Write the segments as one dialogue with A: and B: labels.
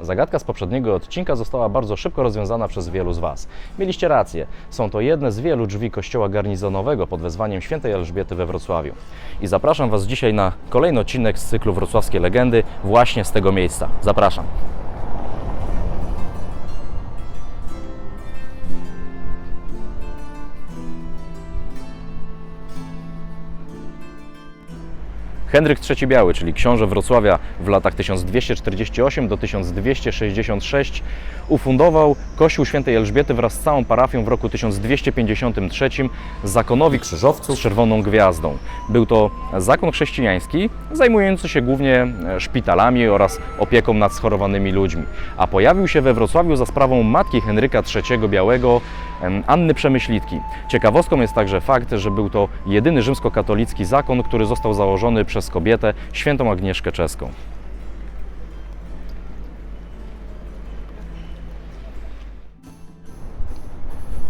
A: Zagadka z poprzedniego odcinka została bardzo szybko rozwiązana przez wielu z Was. Mieliście rację, są to jedne z wielu drzwi kościoła garnizonowego pod wezwaniem świętej Elżbiety we Wrocławiu. I zapraszam Was dzisiaj na kolejny odcinek z cyklu Wrocławskie Legendy właśnie z tego miejsca. Zapraszam. Henryk III Biały, czyli książę Wrocławia w latach 1248 do 1266 ufundował Kościół Świętej Elżbiety wraz z całą parafią w roku 1253 zakonowi krzyżowców z czerwoną gwiazdą. Był to zakon chrześcijański zajmujący się głównie e, szpitalami oraz opieką nad schorowanymi ludźmi, a pojawił się we Wrocławiu za sprawą matki Henryka III Białego, Anny Przemyślitki. Ciekawostką jest także fakt, że był to jedyny rzymskokatolicki zakon, który został założony przez kobietę, świętą Agnieszkę Czeską.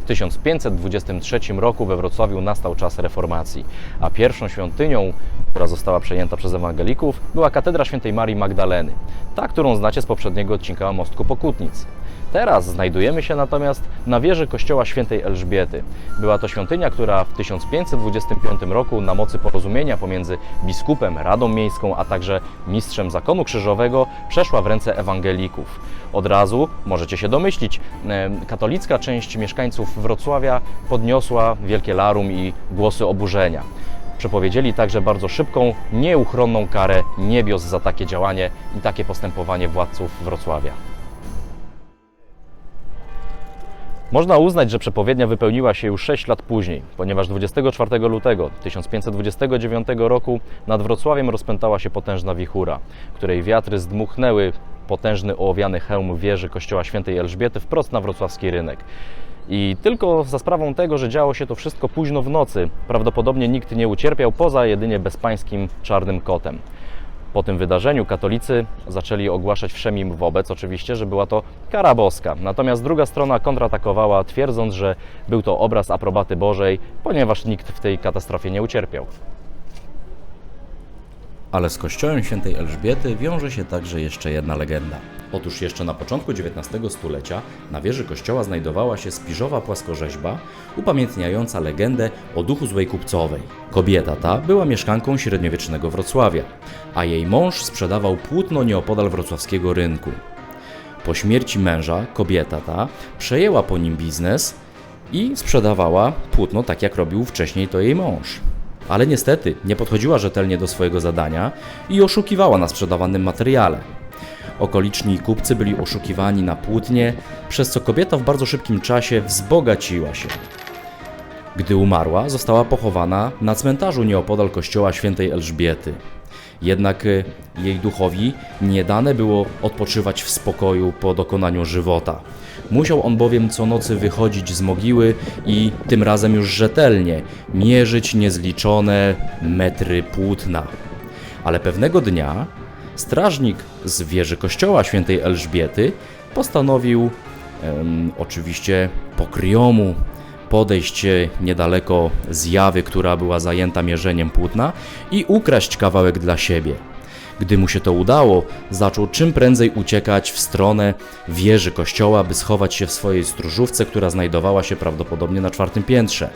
A: W 1523 roku we Wrocławiu nastał czas reformacji, a pierwszą świątynią, która została przejęta przez ewangelików, była katedra świętej Marii Magdaleny, ta, którą znacie z poprzedniego odcinka Mostku Pokutnic. Teraz znajdujemy się natomiast na wieży kościoła świętej Elżbiety. Była to świątynia, która w 1525 roku na mocy porozumienia pomiędzy biskupem, Radą Miejską, a także mistrzem zakonu krzyżowego przeszła w ręce ewangelików. Od razu możecie się domyślić, katolicka część mieszkańców Wrocławia podniosła wielkie larum i głosy oburzenia. Przepowiedzieli także bardzo szybką, nieuchronną karę niebios za takie działanie i takie postępowanie władców Wrocławia. Można uznać, że przepowiednia wypełniła się już 6 lat później, ponieważ 24 lutego 1529 roku nad Wrocławiem rozpętała się potężna wichura, której wiatry zdmuchnęły potężny ołowiany hełm wieży kościoła świętej Elżbiety wprost na wrocławski rynek. I tylko za sprawą tego, że działo się to wszystko późno w nocy, prawdopodobnie nikt nie ucierpiał poza jedynie bezpańskim czarnym kotem. Po tym wydarzeniu katolicy zaczęli ogłaszać wszem wobec, oczywiście, że była to kara boska. Natomiast druga strona kontratakowała, twierdząc, że był to obraz aprobaty Bożej, ponieważ nikt w tej katastrofie nie ucierpiał. Ale z kościołem świętej Elżbiety wiąże się także jeszcze jedna legenda. Otóż jeszcze na początku XIX stulecia na wieży kościoła znajdowała się spiżowa płaskorzeźba upamiętniająca legendę o duchu złej kupcowej. Kobieta ta była mieszkanką średniowiecznego Wrocławia, a jej mąż sprzedawał płótno nieopodal wrocławskiego rynku. Po śmierci męża kobieta ta przejęła po nim biznes i sprzedawała płótno tak jak robił wcześniej to jej mąż. Ale niestety nie podchodziła rzetelnie do swojego zadania i oszukiwała na sprzedawanym materiale. Okoliczni kupcy byli oszukiwani na płótnie, przez co kobieta w bardzo szybkim czasie wzbogaciła się. Gdy umarła, została pochowana na cmentarzu nieopodal kościoła świętej Elżbiety. Jednak y, jej duchowi nie dane było odpoczywać w spokoju po dokonaniu żywota. Musiał on bowiem co nocy wychodzić z mogiły i tym razem już rzetelnie mierzyć niezliczone metry płótna. Ale pewnego dnia strażnik z wieży kościoła świętej Elżbiety postanowił, em, oczywiście pokryjomu, podejść e, niedaleko zjawy, która była zajęta mierzeniem płótna i ukraść kawałek dla siebie. Gdy mu się to udało, zaczął czym prędzej uciekać w stronę wieży kościoła, by schować się w swojej stróżówce, która znajdowała się prawdopodobnie na czwartym piętrze.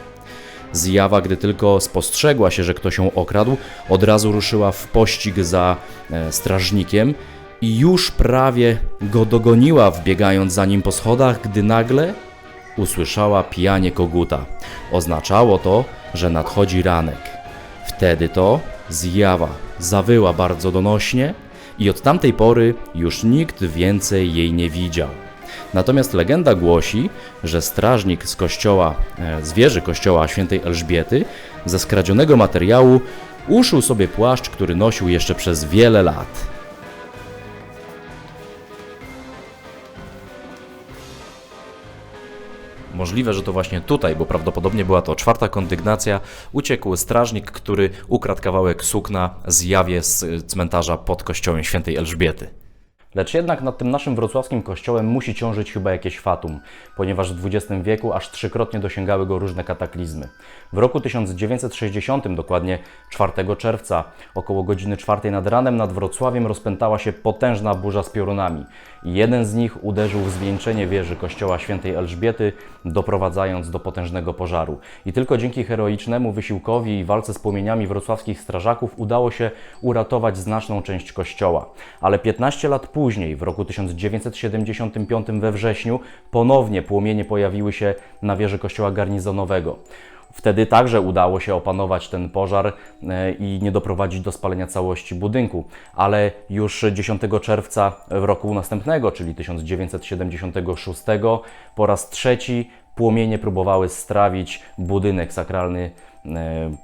A: Zjawa, gdy tylko spostrzegła się, że ktoś ją okradł, od razu ruszyła w pościg za e, strażnikiem i już prawie go dogoniła, wbiegając za nim po schodach, gdy nagle usłyszała pijanie koguta. Oznaczało to, że nadchodzi ranek. Wtedy to zjawa zawyła bardzo donośnie i od tamtej pory już nikt więcej jej nie widział. Natomiast legenda głosi, że strażnik z kościoła, e, z wieży kościoła świętej Elżbiety ze skradzionego materiału uszył sobie płaszcz, który nosił jeszcze przez wiele lat. Możliwe, że to właśnie tutaj, bo prawdopodobnie była to czwarta kondygnacja, uciekł strażnik, który ukradł kawałek sukna z jawie z cmentarza pod kościołem świętej Elżbiety. Lecz jednak nad tym naszym wrocławskim kościołem musi ciążyć chyba jakieś fatum, ponieważ w XX wieku aż trzykrotnie dosięgały go różne kataklizmy. W roku 1960, dokładnie 4 czerwca, około godziny 4 nad ranem nad Wrocławiem rozpętała się potężna burza z piorunami. Jeden z nich uderzył w zwieńczenie wieży kościoła świętej Elżbiety, doprowadzając do potężnego pożaru. I tylko dzięki heroicznemu wysiłkowi i walce z płomieniami wrocławskich strażaków udało się uratować znaczną część kościoła. Ale 15 lat później, w roku 1975 we wrześniu, ponownie płomienie pojawiły się na wieży kościoła garnizonowego. Wtedy także udało się opanować ten pożar e, i nie doprowadzić do spalenia całości budynku, ale już 10 czerwca roku następnego, czyli 1976, po raz trzeci płomienie próbowały strawić budynek sakralny e,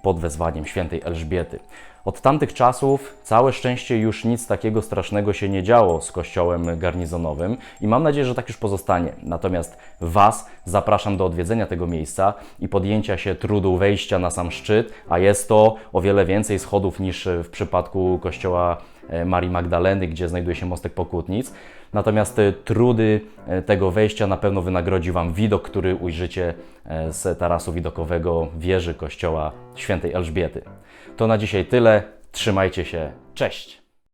A: pod wezwaniem świętej Elżbiety. Od tamtych czasów całe szczęście już nic takiego strasznego się nie działo z kościołem garnizonowym i mam nadzieję, że tak już pozostanie. Natomiast Was zapraszam do odwiedzenia tego miejsca i podjęcia się trudu wejścia na sam szczyt, a jest to o wiele więcej schodów niż w przypadku kościoła Marii Magdaleny, gdzie znajduje się mostek Pokutnic. Natomiast e, trudy e, tego wejścia na pewno wynagrodzi Wam widok, który ujrzycie e, z tarasu widokowego wieży kościoła świętej Elżbiety. To na dzisiaj tyle. Trzymajcie się. Cześć!